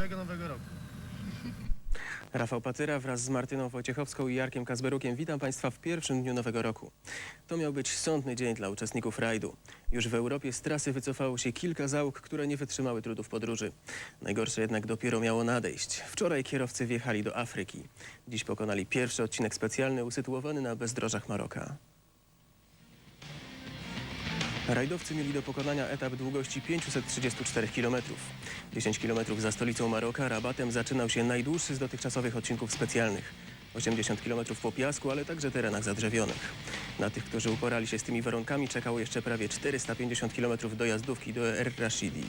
szczęśliwego nowego roku. Rafał Patyra wraz z Martyną Wojciechowską i Jarkiem Kazberukiem witam Państwa w pierwszym dniu nowego roku. To miał być sądny dzień dla uczestników rajdu. Już w Europie z trasy wycofało się kilka załóg, które nie wytrzymały trudów podróży. Najgorsze jednak dopiero miało nadejść. Wczoraj kierowcy wjechali do Afryki. Dziś pokonali pierwszy odcinek specjalny usytuowany na bezdrożach Maroka. Rajdowcy mieli do pokonania etap długości 534 km. 10 km za stolicą Maroka rabatem zaczynał się najdłuższy z dotychczasowych odcinków specjalnych. 80 km po piasku, ale także terenach zadrzewionych. Na tych, którzy uporali się z tymi warunkami, czekało jeszcze prawie 450 km dojazdówki do Er Rashidi.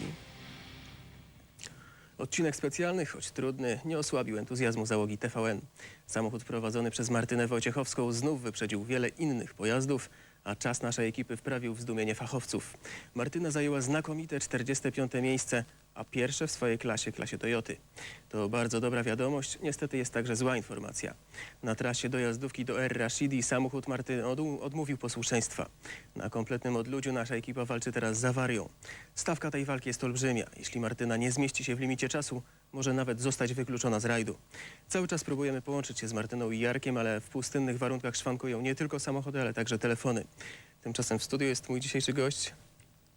Odcinek specjalny, choć trudny, nie osłabił entuzjazmu załogi TVN. Samochód prowadzony przez Martynę Wojciechowską znów wyprzedził wiele innych pojazdów, a czas naszej ekipy wprawił w zdumienie fachowców. Martyna zajęła znakomite 45. miejsce, a pierwsze w swojej klasie, klasie Toyoty. To bardzo dobra wiadomość, niestety jest także zła informacja. Na trasie dojazdówki do Er Rashidi samochód Martyny odmówił posłuszeństwa. Na kompletnym odludziu nasza ekipa walczy teraz z awarią. Stawka tej walki jest olbrzymia. Jeśli Martyna nie zmieści się w limicie czasu, może nawet zostać wykluczona z rajdu. Cały czas próbujemy połączyć się z Martyną i Jarkiem, ale w pustynnych warunkach szwankują nie tylko samochody, ale także telefony. Tymczasem w studiu jest mój dzisiejszy gość.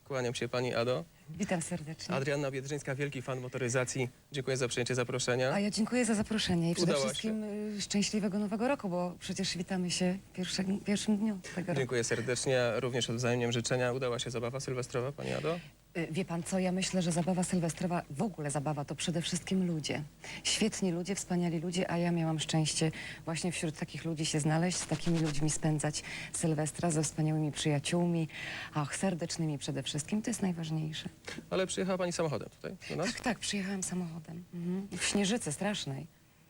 Kłaniam się pani Ado. Witam serdecznie. Adrianna Biedrzyńska, wielki fan motoryzacji. Dziękuję za przyjęcie zaproszenia. A ja dziękuję za zaproszenie i przede wszystkim y, szczęśliwego nowego roku, bo przecież witamy się w pierwszym, pierwszym dniu tego roku. Dziękuję serdecznie. Również odwzajemniam życzenia. Udała się zabawa sylwestrowa, pani Ado? Y, Wie pan co, ja myślę, że zabawa sylwestrowa, w ogóle zabawa to przede wszystkim ludzie. Świetni ludzie, wspaniali ludzie, a ja miałam szczęście właśnie wśród takich ludzi się znaleźć, z takimi ludźmi spędzać Sylwestra, ze wspaniałymi przyjaciółmi, ach, serdecznymi przede wszystkim, to jest najważniejsze. Ale przyjechała pani samochodem tutaj do nas? Tak, tak, przyjechałam samochodem. Mhm. W śnieżycy strasznej.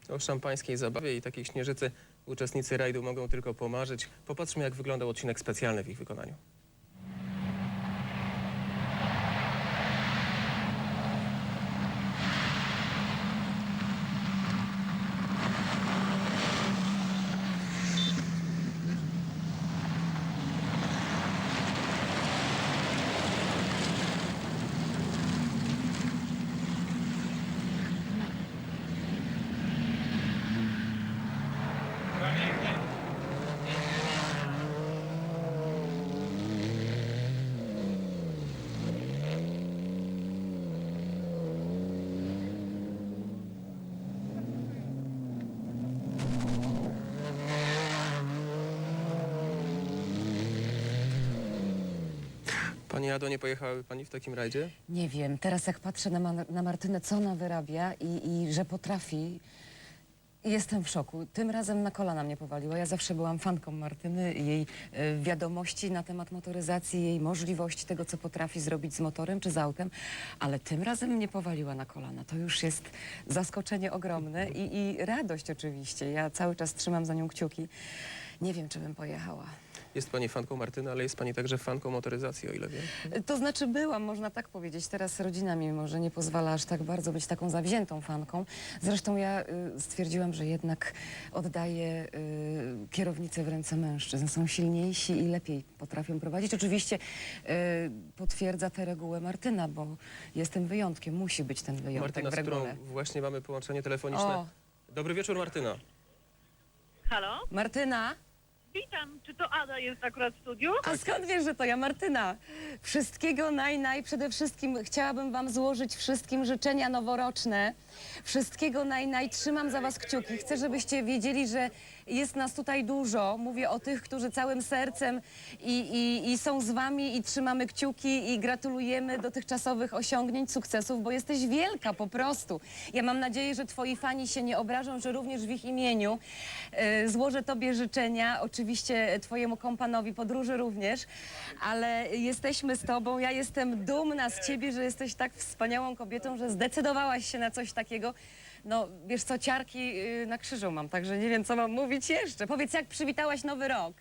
O szampańskiej zabawie i takiej śnieżycy uczestnicy rajdu mogą tylko pomarzyć. Popatrzmy, jak wyglądał odcinek specjalny w ich wykonaniu. Pani Ado, nie pojechałaby pani w takim rajdzie? Nie wiem, teraz jak patrzę na, na Martynę, co ona wyrabia i, i że potrafi, jestem w szoku. Tym razem na kolana mnie powaliła. Ja zawsze byłam fanką Martyny, jej e, wiadomości na temat motoryzacji, jej możliwości tego, co potrafi zrobić z motorem czy z autem, ale tym razem mnie powaliła na kolana. To już jest zaskoczenie ogromne i, i radość oczywiście. Ja cały czas trzymam za nią kciuki. Nie wiem, czy bym pojechała. Jest pani fanką Martyny, ale jest pani także fanką motoryzacji, o ile wiem. To znaczy byłam, można tak powiedzieć. Teraz rodzina mi może nie pozwala aż tak bardzo być taką zawziętą fanką. Zresztą ja y, stwierdziłam, że jednak oddaję y, kierownicę w ręce mężczyzn. Są silniejsi i lepiej potrafią prowadzić. Oczywiście y, potwierdza tę regułę Martyna, bo jestem wyjątkiem. Musi być ten wyjątek Martyna, w z którą regule. właśnie mamy połączenie telefoniczne. O, Dobry wieczór, Martyna. Halo? Martyna? Witam. Czy to Ada jest akurat w studiu? A skąd wiesz, że to ja, Martyna? Wszystkiego naj, naj. Przede wszystkim chciałabym wam złożyć wszystkim życzenia noworoczne. Wszystkiego naj, naj. Trzymam za was kciuki. Chcę, żebyście wiedzieli, że jest nas tutaj dużo. Mówię o tych, którzy całym sercem i, i, i są z wami i trzymamy kciuki i gratulujemy dotychczasowych osiągnięć, sukcesów, bo jesteś wielka po prostu. Ja mam nadzieję, że twoi fani się nie obrażą, że również w ich imieniu e, złożę tobie życzenia. Oczywiście twojemu kompanowi podróży również, ale jesteśmy z tobą. Ja jestem dumna z ciebie, że jesteś tak wspaniałą kobietą, że zdecydowałaś się na coś takiego. No, wiesz co, ciarki y, na krzyżu mam, także nie wiem, co mam mówić jeszcze. Powiedz, jak przywitałaś nowy rok?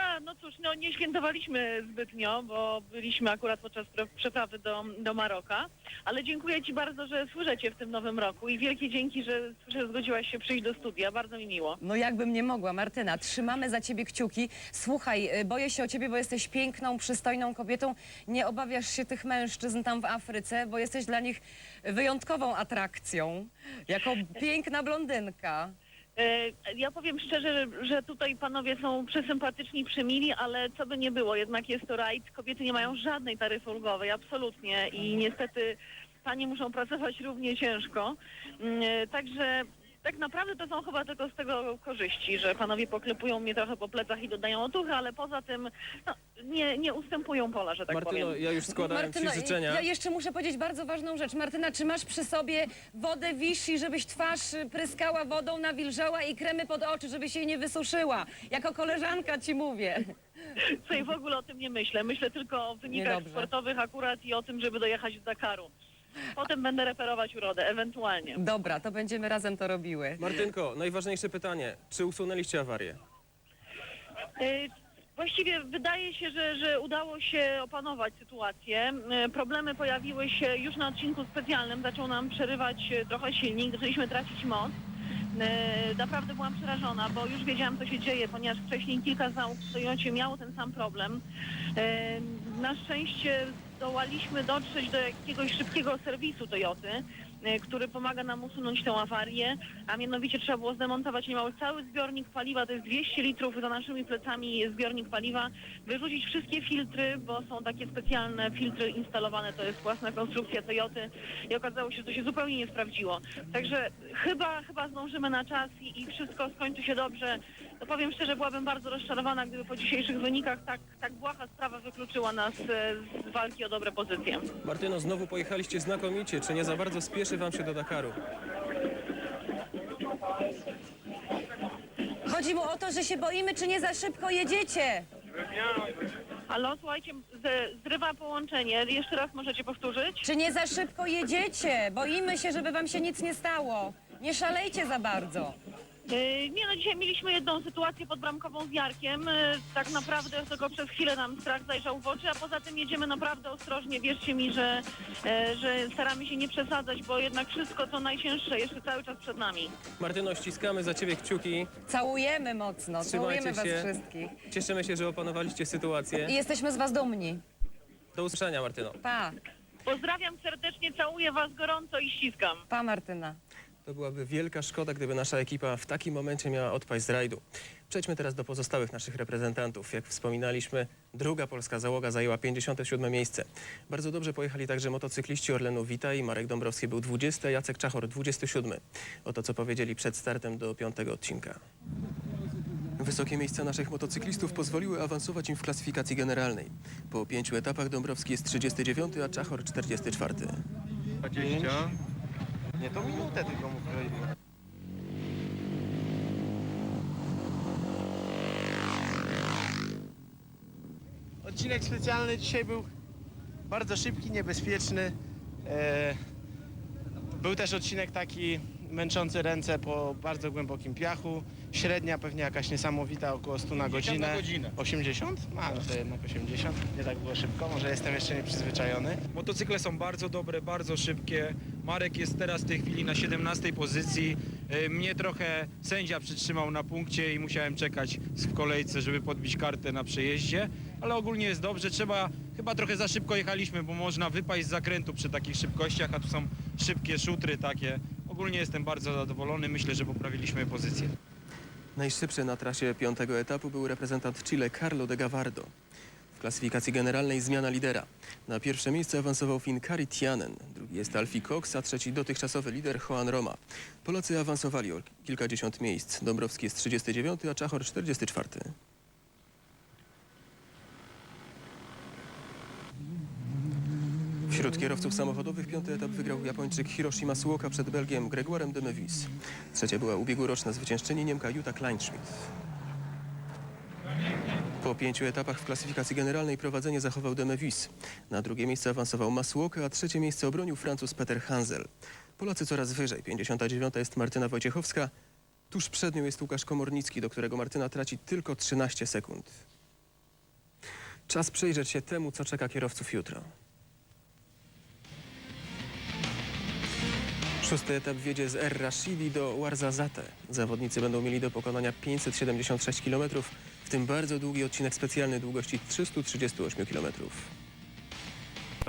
A, no cóż, no nie świętowaliśmy zbytnio, bo byliśmy akurat podczas przeprawy do, do Maroka, ale dziękuję Ci bardzo, że słyszycie w tym nowym roku i wielkie dzięki, że, że zgodziłaś się przyjść do studia, bardzo mi miło. No jakbym nie mogła, Martyna, trzymamy za ciebie kciuki. Słuchaj, y, boję się o ciebie, bo jesteś piękną, przystojną kobietą. Nie obawiasz się tych mężczyzn tam w Afryce, bo jesteś dla nich wyjątkową atrakcją. Jako piękna blondynka. E, Ja powiem szczerze, że- tutaj panowie są przesympatyczni, przemili, ale co by nie było, jednak jest to rajd. Kobiety nie mają żadnej taryfy ulgowej, absolutnie. I niestety panie muszą pracować równie ciężko. Mm, e, Także tak naprawdę to są chyba tylko z tego korzyści, że panowie poklepują mnie trochę po plecach i dodają otuchy, ale poza tym no, nie, nie ustępują pola, że tak Martyno, powiem. ja już składałem Martyno, Ci życzenia. ja jeszcze muszę powiedzieć bardzo ważną rzecz. Martyna, czy masz przy sobie wodę Vichy, żebyś twarz pryskała wodą, nawilżała i kremy pod oczy, żeby się jej nie wysuszyła? Jako koleżanka ci mówię. Słuchaj, w ogóle o tym nie myślę. Myślę tylko o wynikach Niedobrze. sportowych akurat i o tym, żeby dojechać do Dakaru. Potem będę reperować urodę, ewentualnie. Dobra, to będziemy razem to robiły. Martynko, najważniejsze pytanie. Czy usunęliście awarię? Y, Właściwie wydaje się, że, że udało się opanować sytuację. Y, Problemy pojawiły się już na odcinku specjalnym. Zaczął nam przerywać y, trochę silnik, zaczęliśmy tracić moc. Y, Naprawdę byłam przerażona, bo już wiedziałam, co się dzieje, ponieważ wcześniej kilka załóg w Toyocie miało ten sam problem. Y, Na szczęście zdołaliśmy dotrzeć do jakiegoś szybkiego serwisu Toyoty, y, który pomaga nam usunąć tę awarię, a mianowicie trzeba było zdemontować niemal cały zbiornik paliwa, to jest 200 litrów za naszymi plecami jest zbiornik paliwa, wyrzucić wszystkie filtry, bo są takie specjalne filtry instalowane, to jest własna konstrukcja Toyoty i okazało się, że to się zupełnie nie sprawdziło. Także chyba, chyba zdążymy na czas i, i wszystko skończy się dobrze. To powiem szczerze, byłabym bardzo rozczarowana, gdyby po dzisiejszych wynikach tak, tak błaha sprawa wykluczyła nas e, z walki o dobre pozycje. Martyno, znowu pojechaliście znakomicie. Czy nie za bardzo spieszy Wam się do Dakaru? Chodzi mu o to, że się boimy, czy nie za szybko jedziecie. Halo, słuchajcie, zrywa połączenie. Jeszcze raz możecie powtórzyć? Czy nie za szybko jedziecie? Boimy się, żeby wam się nic nie stało. Nie szalejcie za bardzo. Yy, Nie no, dzisiaj mieliśmy jedną sytuację podbramkową z Jarkiem. Yy, Tak naprawdę tylko przez chwilę nam strach zajrzał w oczy, a poza tym jedziemy naprawdę ostrożnie. Wierzcie mi, że, e, że staramy się nie przesadzać, bo jednak wszystko co najcięższe jeszcze cały czas przed nami. Martyno, ściskamy za Ciebie kciuki. Całujemy mocno, Trzymajcie całujemy was się. wszystkich. Cieszymy się, że opanowaliście sytuację. I jesteśmy z was dumni. Do usłyszenia, Martyno. Pa, Pozdrawiam serdecznie, całuję Was gorąco i ściskam. pa Martyna. To byłaby wielka szkoda, gdyby nasza ekipa w takim momencie miała odpaść z rajdu. Przejdźmy teraz do pozostałych naszych reprezentantów. Jak wspominaliśmy, druga polska załoga zajęła 57 miejsce. Bardzo dobrze pojechali także motocykliści Orlenu Witaj. Marek Dąbrowski był 20, Jacek Czachor 27. Oto co powiedzieli przed startem do piątego odcinka. Wysokie miejsca naszych motocyklistów pozwoliły awansować im w klasyfikacji generalnej. Po pięciu etapach Dąbrowski jest 39, a Czachor 44. 20. Nie, to minutę tylko mu kroili. Odcinek specjalny dzisiaj był bardzo szybki, niebezpieczny. E, był też odcinek taki męczący ręce po bardzo głębokim piachu. Średnia pewnie jakaś niesamowita, około 100 na godzinę. na godzinę. 80? A, no to jednak 80. Nie tak było szybko, może jestem jeszcze nieprzyzwyczajony. Motocykle są bardzo dobre, bardzo szybkie. Marek jest teraz w tej chwili na 17 pozycji. E, Mnie trochę sędzia przytrzymał na punkcie i musiałem czekać w kolejce, żeby podbić kartę na przejeździe. Ale ogólnie jest dobrze. Trzeba, chyba trochę za szybko jechaliśmy, bo można wypaść z zakrętu przy takich szybkościach, a tu są szybkie szutry takie. Ogólnie jestem bardzo zadowolony. Myślę, że poprawiliśmy pozycję. Najszybszy na trasie piątego etapu był reprezentant Chile Carlo de Gavardo. W klasyfikacji generalnej zmiana lidera. Na pierwsze miejsce awansował Fin Kari Tianen, drugi jest Alfie Cox, a trzeci dotychczasowy lider Joan Roma. Polacy awansowali o kilkadziesiąt miejsc. Dąbrowski jest 39, a Czachor 44. Wśród kierowców samochodowych piąty etap wygrał Japończyk Hiroshi Masuoka przed Belgiem Gregoirem de Mevis. Trzecia była ubiegłoroczna zwyciężczyni Niemka Jutta Kleinschmidt. Po pięciu etapach w klasyfikacji generalnej prowadzenie zachował de Mevis. Na drugie miejsce awansował Masuoka, a trzecie miejsce obronił Francuz Peter Hansel. Polacy coraz wyżej. 59 jest Martyna Wojciechowska. Tuż przed nią jest Łukasz Komornicki, do którego Martyna traci tylko 13 sekund. Czas przyjrzeć się temu, co czeka kierowców jutro. Szósty etap wiedzie z Er Rashidi do Ouarzazate. Zawodnicy będą mieli do pokonania 576 km, w tym bardzo długi odcinek specjalny długości 338 km.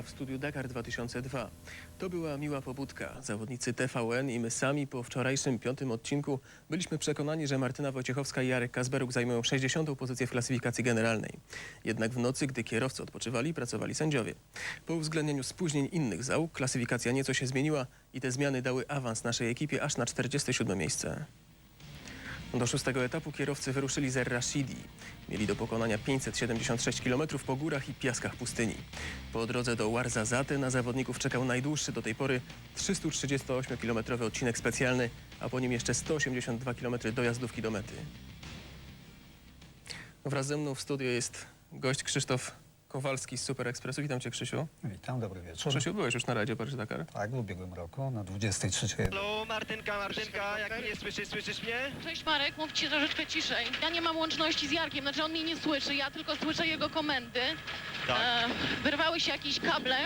W studiu Dakar 2002. To była miła pobudka. Zawodnicy TVN i my sami po wczorajszym piątym odcinku byliśmy przekonani, że Martyna Wojciechowska i Jarek Kasberuk zajmują 60. pozycję w klasyfikacji generalnej. Jednak w nocy, gdy kierowcy odpoczywali, pracowali sędziowie. Po uwzględnieniu spóźnień innych załóg klasyfikacja nieco się zmieniła i te zmiany dały awans naszej ekipie aż na 47 miejsce. Do szóstego etapu kierowcy wyruszyli z Rashidi. Mieli do pokonania 576 km po górach i piaskach pustyni. Po drodze do Ouarzazate na zawodników czekał najdłuższy do tej pory 338-kilometrowy odcinek specjalny, a po nim jeszcze 182 km dojazdówki do mety. Wraz ze mną w studiu jest gość Krzysztof Kowalski z Super Expressu. Witam cię Krzysiu. Witam, dobry wieczór. Krzysiu, byłeś już na rajdzie Paryż Dakar. Tak, w ubiegłym roku na 23. Halo, Martynka, Martynka, jak mnie słyszysz, słyszysz mnie? Cześć Marek, mówcie troszeczkę ciszej. Ja nie mam łączności z Jarkiem, znaczy on mnie nie słyszy, ja tylko słyszę jego komendy. Tak. E, wyrwały się jakieś kable.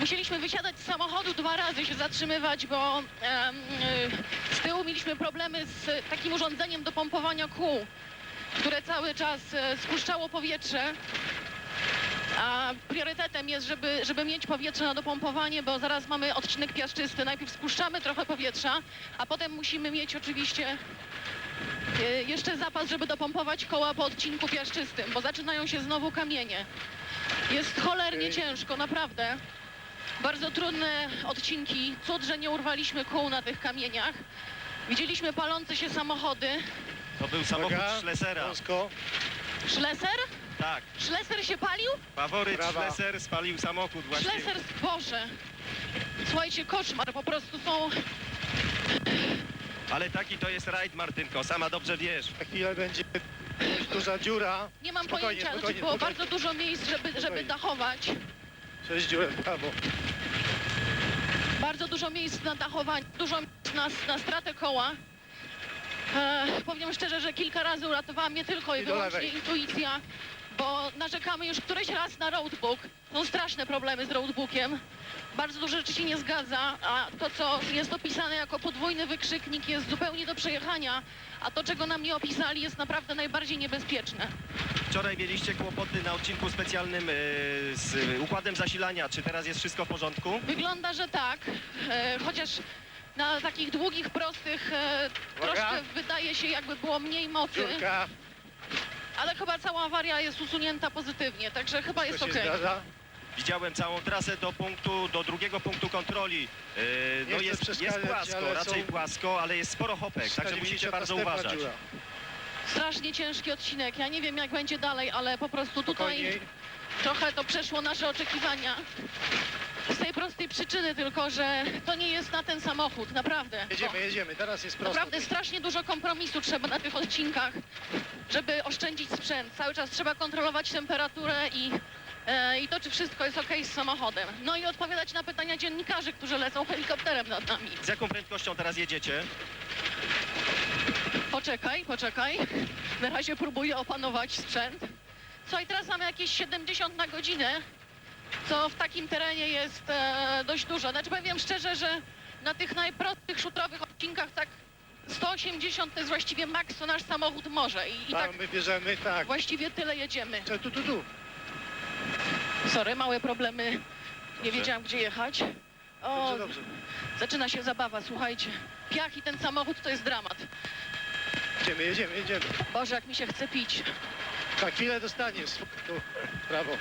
Musieliśmy wysiadać z samochodu dwa razy się zatrzymywać, bo em, y, z tyłu mieliśmy problemy z takim urządzeniem do pompowania kół, które cały czas e, spuszczało powietrze. A priorytetem jest, żeby, żeby mieć powietrze na dopompowanie, bo zaraz mamy odcinek piaszczysty. Najpierw spuszczamy trochę powietrza, a potem musimy mieć oczywiście e, jeszcze zapas, żeby dopompować koła po odcinku piaszczystym, bo zaczynają się znowu kamienie. Jest cholernie ciężko, naprawdę. Bardzo trudne odcinki. Cud, że nie urwaliśmy kół na tych kamieniach. Widzieliśmy palące się samochody. To był samochód Schlesera. Szleser? Tak, Szleser się palił? faworyt Schleser spalił samochód właśnie. Szleser, Boże. Słuchajcie, koszmar, po prostu są... Ale taki to jest rajd, Martynko, sama dobrze wiesz. Za chwilę będzie duża dziura. Nie mam Spokojnie, pojęcia, znaczy spokojnie, było spokojnie. bardzo dużo miejsc, żeby, żeby Spokojnie. dachować. Sześć dziur w prawo. Bardzo dużo miejsc na dachowanie, dużo miejsc na, na stratę koła. E, powiem szczerze, że kilka razy uratowała mnie tylko i I do wyłącznie lewej. intuicja, bo narzekamy już któryś raz na roadbook. Są straszne problemy z roadbookiem. Bardzo dużo rzeczy się nie zgadza, a to, co jest opisane jako podwójny wykrzyknik jest zupełnie do przejechania, a to, czego nam nie opisali jest naprawdę najbardziej niebezpieczne. Wczoraj mieliście kłopoty na odcinku specjalnym e, z układem zasilania. Czy teraz jest wszystko w porządku? Wygląda, że tak, e, chociaż na takich długich, prostych e, Uwaga. troszkę wydaje się jakby było mniej mocy, Dziurka, ale chyba cała awaria jest usunięta pozytywnie, także chyba jest okej. zdarza. Widziałem całą trasę do punktu, do drugiego punktu kontroli. Nie no chcę jest, jest przeszkadzać, płasko, ale raczej są- płasko, ale jest sporo hopek, także 40 musicie bardzo uważać. Strasznie ciężki odcinek, ja nie wiem jak będzie dalej, ale po prostu tutaj Spokojniej. trochę to przeszło nasze oczekiwania. Z tej prostej przyczyny tylko, że to nie jest na ten samochód, naprawdę. Jedziemy, jedziemy, teraz jest prosto. Naprawdę strasznie dużo kompromisu trzeba na tych odcinkach, żeby oszczędzić sprzęt. Cały czas trzeba kontrolować temperaturę i, e, i to, czy wszystko jest ok z samochodem. No i odpowiadać na pytania dziennikarzy, którzy lecą helikopterem nad nami. Z jaką prędkością teraz jedziecie? Poczekaj, poczekaj. Na razie próbuję opanować sprzęt. Słuchaj, teraz mamy jakieś 70 na godzinę, co w takim terenie jest e, dość dużo. Znaczy powiem szczerze, że na tych najprostszych szutrowych odcinkach tak 180 to jest właściwie maks, co nasz samochód może i, i tak Tam my bierzemy, tak. właściwie tyle jedziemy. Tu, tu, tu. Sorry, małe problemy. Nie wiedziałam, gdzie jechać. O, Dobrze, dobrze. zaczyna się zabawa, słuchajcie. Piach i ten samochód to jest dramat. Jedziemy, jedziemy, jedziemy. Boże, jak mi się chce pić. Za chwilę dostaniesz. Tu, w prawo.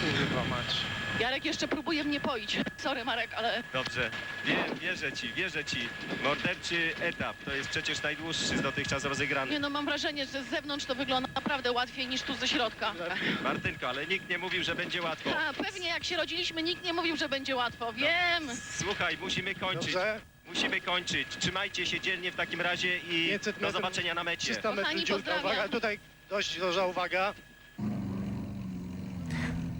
Kurwa mać. Jarek jeszcze próbuje mnie poić. Sorry, Marek, ale Dobrze, Wie, wierzę ci, wierzę ci. Morderczy etap, to jest przecież najdłuższy z dotychczas rozegrany. nie no, mam wrażenie, że z zewnątrz to wygląda naprawdę łatwiej niż tu ze środka. Martynko, ale nikt nie mówił, że będzie łatwo. A, pewnie jak się rodziliśmy, nikt nie mówił, że będzie łatwo. Wiem. Słuchaj, musimy kończyć. Dobrze. Musimy kończyć. Trzymajcie się dzielnie w takim razie i 500 do metrów. zobaczenia na mecie. 300 metrów pozdrawiam. uwaga. Tutaj dość duża uwaga.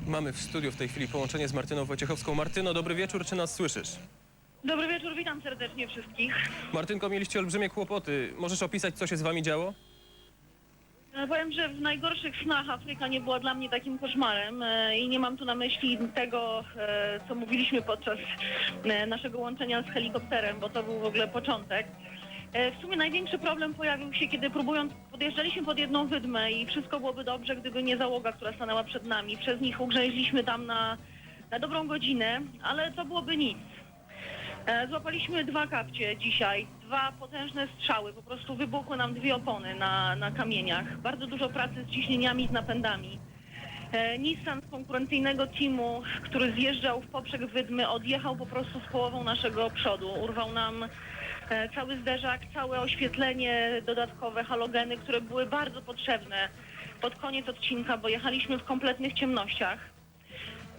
Mamy w studiu w tej chwili połączenie z Martyną Wojciechowską. Martyno, dobry wieczór, czy nas słyszysz? Dobry wieczór, witam serdecznie wszystkich. Martynko, mieliście olbrzymie kłopoty. Możesz opisać, co się z wami działo? E, Powiem, że w najgorszych snach Afryka nie była dla mnie takim koszmarem e, i nie mam tu na myśli tego, e, co mówiliśmy podczas naszego łączenia z helikopterem, bo to był w ogóle początek. W sumie największy problem pojawił się, kiedy próbując, podjeżdżaliśmy pod jedną wydmę i wszystko byłoby dobrze, gdyby nie załoga, która stanęła przed nami. Przez nich ugrzęźliśmy tam na, na dobrą godzinę, ale to byłoby nic. Złapaliśmy dwa kapcie dzisiaj, dwa potężne strzały, po prostu wybuchły nam dwie opony na, na kamieniach. Bardzo dużo pracy z ciśnieniami, z napędami. E, Nissan z konkurencyjnego teamu, który zjeżdżał w poprzek wydmy, odjechał po prostu z połową naszego przodu. Urwał nam e, cały zderzak, całe oświetlenie, dodatkowe halogeny, które były bardzo potrzebne pod koniec odcinka, bo jechaliśmy w kompletnych ciemnościach.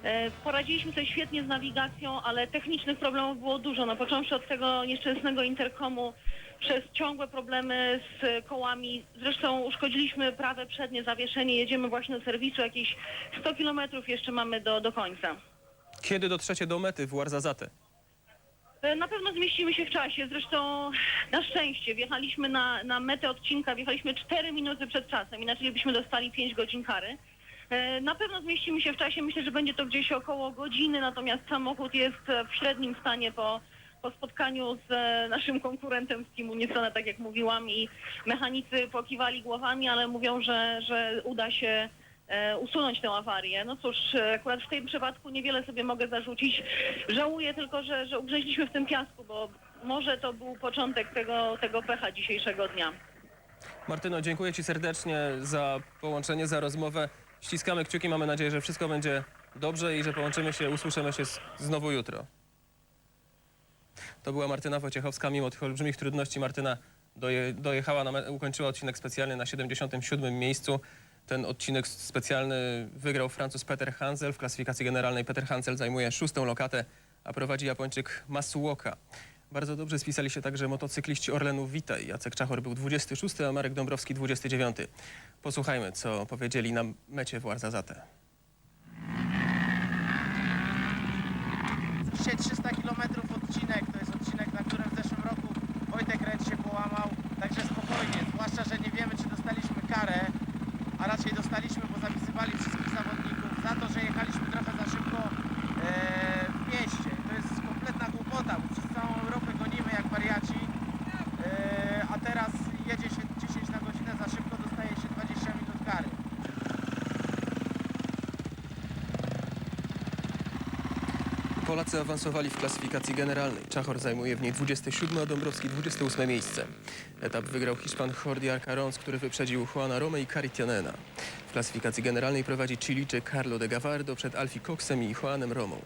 E, Poradziliśmy sobie świetnie z nawigacją, ale technicznych problemów było dużo. No, począwszy od tego nieszczęsnego interkomu, przez ciągłe problemy z kołami. Zresztą uszkodziliśmy prawe przednie zawieszenie. Jedziemy właśnie do serwisu. Jakieś 100 kilometrów jeszcze mamy do, do końca. Kiedy dotrzecie do mety w Warzazate? Na pewno zmieścimy się w czasie. Zresztą na szczęście wjechaliśmy na, na metę odcinka, wjechaliśmy 4 minuty przed czasem, inaczej byśmy dostali 5 godzin kary. E, Na pewno zmieścimy się w czasie. Myślę, że będzie to gdzieś około godziny, natomiast samochód jest w średnim stanie po, po spotkaniu z e, naszym konkurentem z teamu Nissana, tak jak mówiłam, i mechanicy pokiwali głowami, ale mówią, że, że uda się e, usunąć tę awarię. No cóż, akurat w tym przypadku niewiele sobie mogę zarzucić. Żałuję tylko, że, że ugrzęźliśmy w tym piasku, bo może to był początek tego, tego pecha dzisiejszego dnia. Martyno, dziękuję Ci serdecznie za połączenie, za rozmowę. Ściskamy kciuki, mamy nadzieję, że wszystko będzie dobrze i że połączymy się, usłyszymy się znowu jutro. To była Martyna Wojciechowska. Mimo tych olbrzymich trudności Martyna doje, dojechała, na, ukończyła odcinek specjalny na 77. miejscu. Ten odcinek specjalny wygrał Francuz Peter Hansel. W klasyfikacji generalnej Peter Hansel zajmuje szóstą lokatę, a prowadzi Japończyk Masuoka. Bardzo dobrze spisali się także motocykliści Orlenu Witaj. Jacek Czachor był 26, a Marek Dąbrowski 29. Posłuchajmy, co powiedzieli na mecie w Warzazate. Dzisiaj 300 km odcinek, to jest odcinek, na którym w zeszłym roku Wojtek Ręcz się połamał, także spokojnie, zwłaszcza, że nie wiemy, czy dostaliśmy karę, a raczej dostaliśmy, bo zapisywali wszystkich zawodników za to, że jechaliśmy trochę za szybko e, w mieście. To jest kompletna głupota, bo przez całą Europę gonimy jak wariaci, e, a teraz jedzie się 10 na godzinę za szybko, dostaje się 20 minut kary. Polacy awansowali w klasyfikacji generalnej. Czachor zajmuje w niej 27, a Dąbrowski 28 miejsce. Etap wygrał Hiszpan Jordi Arcarons, który wyprzedził Juana Rome i Caritianena. W klasyfikacji generalnej prowadzi Chilijczyk Carlo de Gavardo przed Alfie Coxem i Juanem Romą.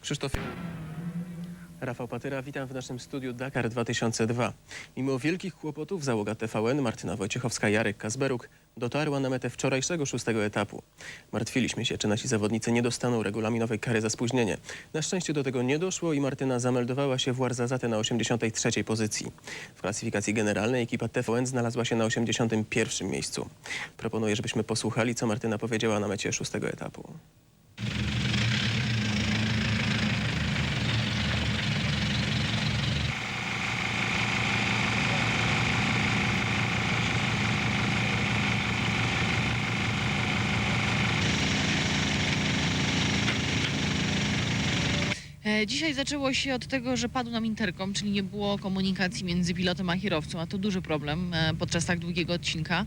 Krzysztof Rafał Patyra, witam w naszym studiu Dakar 2002. Mimo wielkich kłopotów załoga TVN Martyna Wojciechowska, Jarek Kasberuk dotarła na metę wczorajszego szóstego etapu. Martwiliśmy się, czy nasi zawodnicy nie dostaną regulaminowej kary za spóźnienie. Na szczęście do tego nie doszło i Martyna zameldowała się w Warzazate na 83 pozycji. W klasyfikacji generalnej ekipa TVN znalazła się na 81 miejscu. Proponuję, żebyśmy posłuchali, co Martyna powiedziała na mecie szóstego etapu. E, Dzisiaj zaczęło się od tego, że padł nam interkom, czyli nie było komunikacji między pilotem a kierowcą, a to duży problem e, podczas tak długiego odcinka.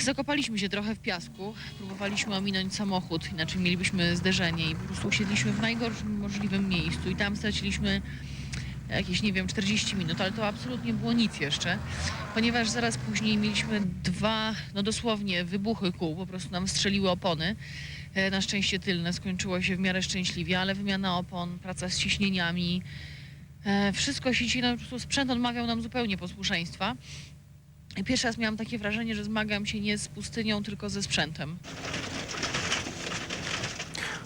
Zakopaliśmy się trochę w piasku, próbowaliśmy ominąć samochód, inaczej mielibyśmy zderzenie i po prostu usiedliśmy w najgorszym możliwym miejscu i tam straciliśmy jakieś, nie wiem, 40 minut, ale to absolutnie było nic jeszcze, ponieważ zaraz później mieliśmy dwa, no dosłownie wybuchy kół, po prostu nam strzeliły opony. E, Na szczęście tylne skończyło się w miarę szczęśliwie, ale wymiana opon, praca z ciśnieniami, e, wszystko się dzisiaj, no, po prostu sprzęt odmawiał nam zupełnie posłuszeństwa. Pierwszy raz miałam takie wrażenie, że zmagam się nie z pustynią, tylko ze sprzętem.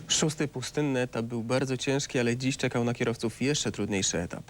Szósty pustynny etap był bardzo ciężki, ale dziś czekał na kierowców jeszcze trudniejszy etap.